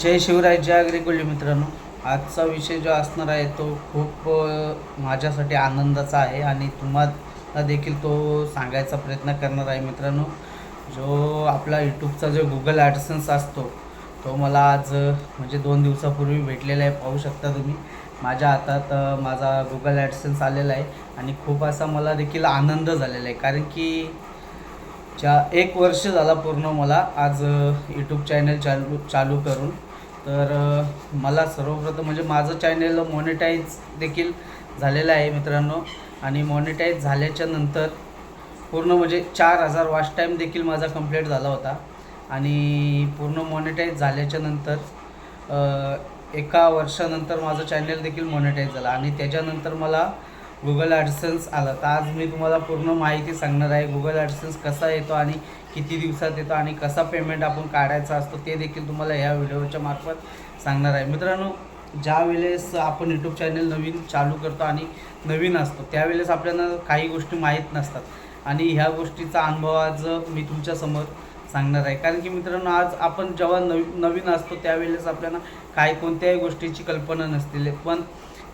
जय शिवराय जय अग्रिकुल्य मित्रांनो. आजचा विषय जो असणार आहे तो खूप माझ्यासाठी आनंदाचा आहे आणि तुम्हाला देखील तो सांगायचा प्रयत्न करणार आहे मित्रांनो. जो आपला यूट्यूबचा जो गुगल ॲडसन्स असतो तो मला आज म्हणजे दोन दिवसापूर्वी भेटलेला आहे. पाहू शकता तुम्ही. माझ्या हातात माझा गुगल ॲडसन्स आलेला आहे आणि खूप असा मला देखील आनंद झालेला आहे. कारण की च्या एक वर्ष झाला पूर्ण मला आज यूट्यूब चॅनल चालू चालू करून. तर मला सर्वप्रथम म्हणजे माझं चॅनल मॉनिटाईज देखील झालेलं आहे मित्रांनो. आणि मॉनिटाईज झाल्याच्यानंतर पूर्ण म्हणजे चार हजार वॉच टाईम देखील माझा कंप्लीट झाला होता. आणि पूर्ण मॉनिटाईज झाल्याच्यानंतर एका वर्षानंतर माझं चॅनल देखील मॉनिटाईज झालं. आणि त्याच्यानंतर मला गुगल ॲडसन्स आला. तर आज मी तुम्हाला पूर्ण माहिती सांगणार आहे. गुगल ॲडसन्स कसा येतो आणि किती दिवसात येतो आणि कसा पेमेंट आपण काढायचा असतो ते देखील तुम्हाला ह्या व्हिडिओच्या मार्फत सांगणार आहे. मित्रांनो ज्या वेळेस आपण यूट्यूब चॅनल नवीन चालू करतो आणि नवीन असतो त्यावेळेस आपल्याला काही गोष्टी माहीत नसतात. आणि ह्या गोष्टीचा अनुभव आज मी तुमच्यासमोर सांगणार आहे. कारण की मित्रांनो आज आपण जेव्हा नवी नवीन असतो त्यावेळेस आपल्याला काही कोणत्याही गोष्टीची कल्पना नसतील पण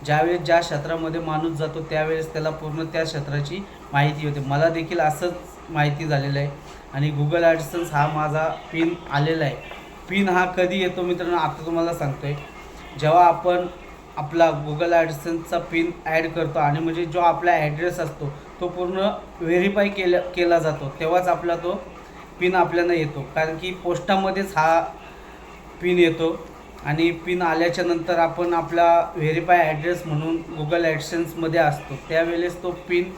ज्यावेळेस ज्या क्षेत्रामध्ये माणूस जातो त्यावेळेस त्याला पूर्ण त्या क्षेत्राची माहिती होते. मला देखील असंच माहिती झालेलं आहे. आणि गुगल ॲडसन्स हा माझा पिन आलेला आहे. पिन हा कधी येतो मित्रांनो आता तुम्हाला सांगतो आहे जेव्हा आपण आपला गुगल ॲडसन्सचा पिन ॲड करतो आणि म्हणजे जो आपला ॲड्रेस असतो तो पूर्ण व्हेरीफाय केला केला जातो तेव्हाच आपला तो पिन आपल्याला येतो. कारण की पोस्टामध्येच हा पिन येतो. आणि पिन आल्याच्यानंतर आपण आपला व्हेरीफाय ॲड्रेस म्हणून गुगल ॲडसेन्समध्ये असतो. त्यावेळेस तो पिन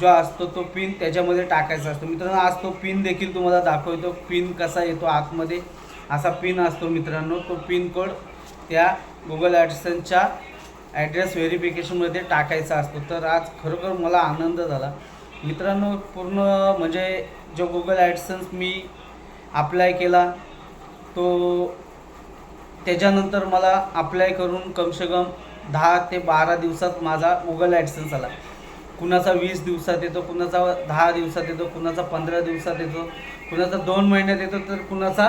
जो असतो तो पिन त्याच्यामध्ये टाकायचा असतो. मित्रांनो आज तो पिन देखील तुम्हाला दाखवतो. पिन कसा येतो आतमध्ये? असा पिन असतो मित्रांनो. तो पिन कोड त्या गुगल ॲडसनच्या ॲड्रेस व्हेरिफिकेशनमध्ये टाकायचा असतो. तर आज खरोखर मला आनंद झाला. मित्रांनो पूर्ण म्हणजे जो गुगल ॲडसन्स मी अप्लाय केला तो त्याच्यानंतर मला अप्लाय करून कमसे कम दहा ते बारा दिवसात माझा गुगल ॲडसन्स आला. कुणाचा वीस दिवसात येतो कुणाचा दहा दिवसात येतो कुणाचा पंधरा दिवसात येतो कुणाचा दोन महिन्यात येतो तर कुणाचा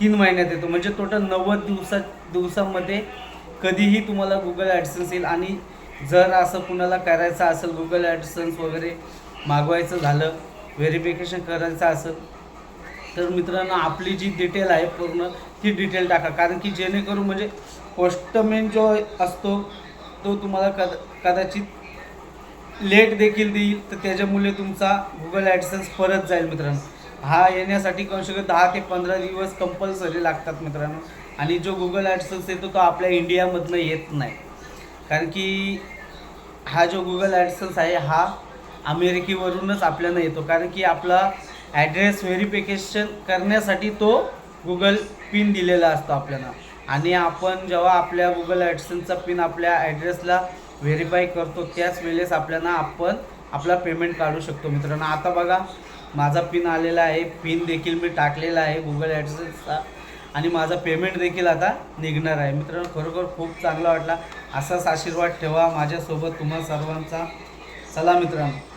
तीन महिन्यात येतो. म्हणजे टोटल नव्वद दिवसा दिवसामध्ये कधीही तुम्हाला गुगल ॲडसन्स येईल. आणि जर असं कुणाला करायचं असेल गुगल ॲडसन्स वगैरे मागवायचं झालं व्हेरिफिकेशन करायचं असेल तर मित्रांनो आपली जी डिटेल आहे पूर्ण ती डिटेल टाका. कारण की जेणेकरून म्हणजे पोस्टमेन जो असतो तो तुम्हाला कद कदाचित लेट देखील देईल तर त्याच्यामुळे तुमचा गुगल ॲडसन्स परत जाईल मित्रांनो. हा येण्यासाठी कम कम दहा ते पंधरा दिवस कंपल्सरी लागतात मित्रांनो. आणि जो गुगल ॲडसन्स येतो तो आपल्या इंडियामधनं येत नाही. कारण की हा जो गुगल ॲडसन्स आहे हा अमेरिकेवरूनच आपल्याला येतो. कारण की आपला ॲड्रेस व्हेरिफिकेशन करण्यासाठी तो गुगल पिन दिलेला असतो आपल्याला. आणि आपण जेव्हा आपल्या गुगल ॲडसनचा पिन आपल्या ॲड्रेसला व्हेरीफाय करतो त्याच वेळेस आपल्याला आपण आपला पेमेंट काढू शकतो. मित्रांनो आता बघा माझा पिन आलेला आहे. पिन देखील मी टाकलेला आहे गुगल ॲडसनचा आणि माझा पेमेंट देखील आता निघणार आहे. मित्रांनो खरोखर खूप चांगला वाटला. असाच आशीर्वाद ठेवा. माझ्यासोबत तुम्हा सर्वांचा. चला मित्रांनो.